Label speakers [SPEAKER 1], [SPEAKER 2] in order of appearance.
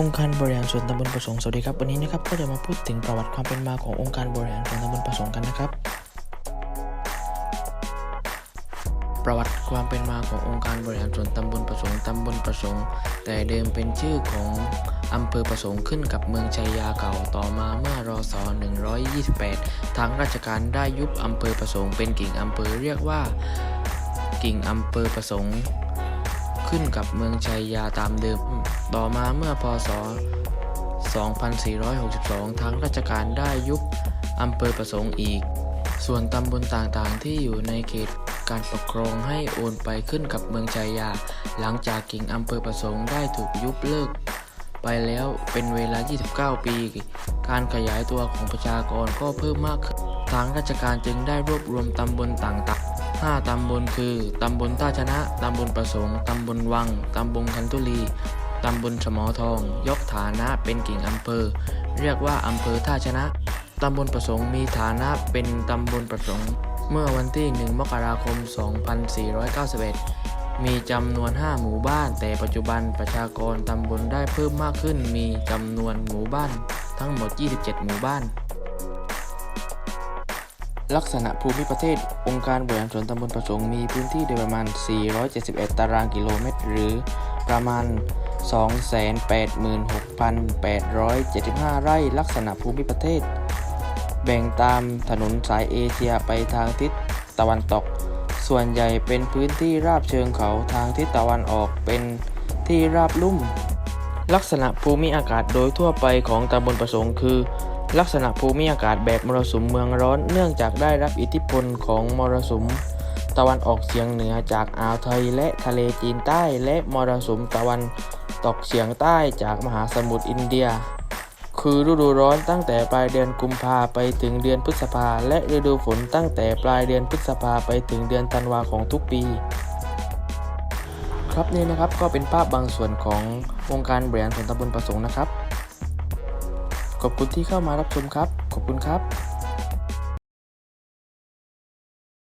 [SPEAKER 1] องค์การบริหารส่วนตำบลประสงค์สวัสดีครับวันนี้นะครับก็จะมาพูดถึงประวัติความเป็นมาขององค์การบริหารส่วนตำบลประสงค์กันนะครับ ประวัติความเป็นมาขององค์การบริหารส่วนตำบลประสงค์ตำบลประสงค์ แต่เดิมเป็นชื่อของอำเภอประสงค์ขึ้นกับเมืองชัยยาเก่าต่อมาเมื่อรศ128 ทางราชการได้ยุบอำเภอประสงค์เป็นกิ่งอำเภอเรียกว่า กิ่งอำเภอประสงค์ ขึ้นกับเมืองชัยยาตามเดิม ต่อมาเมื่อพศ 2462 ทางราชการได้ยุบอำเภอประสงค์อีก ส่วนตำบลต่างๆที่อยู่ในเขตการปกครองให้โอนไปขึ้นกับเมืองชัยยา หลังจากกิ่งอำเภอประสงค์ได้ถูกยุบเลิก ไปแล้วเป็นเวลา 29 ปี การขยายตัวของประชากรก็เพิ่มมากขึ้น ทางราชการจึงได้รวบรวมตำบลต่างๆ 5ตำบลคือ ตำบลท่าชนะ ตำบลประสงค์ ตำบลวัง ตำบลคันตุลี ตำบลสมอทอง ยกฐานะเป็นกิ่งอำเภอ เรียกว่าอำเภอท่าชนะ ตำบลประสงค์มีฐานะเป็นตำบลประสงค์ เมื่อวันที่ 1 มกราคม 2491 มีจำนวน 5 หมู่บ้าน แต่ปัจจุบันประชากรตำบลได้เพิ่มมากขึ้น มีจำนวนหมู่บ้าน ทั้งหมด 27 หมู่บ้าน ลักษณะภูมิประเทศ องค์การบริหารส่วนตำบลประสงค์มีพื้นที่โดยประมาณ 471 ตารางกิโลเมตร หรือประมาณ 286,875 ไร่ ลักษณะภูมิประเทศ แบ่งตามถนนสายเอเชียไปทางทิศตะวันตก ส่วนใหญ่เป็นพื้นที่ราบเชิงเขาทางทิศตะวันออกเป็นที่ราบลุ่ม ลักษณะภูมิอากาศโดยทั่วไปของตำบลประสงค์คือ ลักษณะภูมิอากาศแบบมรสุมเมืองร้อนเนื่องจากได้รับอิทธิพลของมรสุม ตะวันออกเฉียงเหนือจากอ่าวไทยและทะเลจีนใต้และมรสุมตะวันตกเฉียงใต้จากมหาสมุทรอินเดีย คือฤดูร้อนตั้งแต่ปลายเดือนกุมภาไปถึงเดือนพฤษภาและฤดูฝนตั้งแต่ปลายเดือนพฤษภาไปถึงเดือนธันวาของทุกปี ครับนี่นะครับก็เป็นภาพบางส่วนขององค์การบริหารส่วนตำบลประสงค์นะครับ ขอบคุณที่เข้ามารับชมครับ ขอบคุณครับ